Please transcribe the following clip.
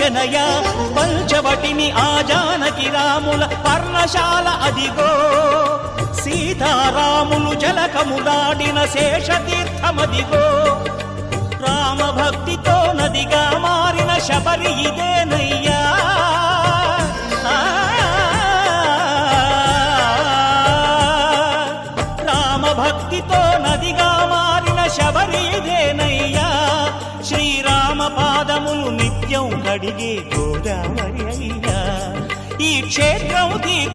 చేయించనయా పంచవటిని ఆ జానకి రాముల పర్ణశాల అదిగో. సీతారాములు జలకములాడిన శేషతీర్థమదిగో. రామ భక్తితో నదిగా మారిన శబరి ఇదేనయ్యా. ఆ, రామ భక్తితో నదిగా మారిన శబరి నిత్యం కడిగే గోదావరి అయ్యా ఈ క్షేత్రం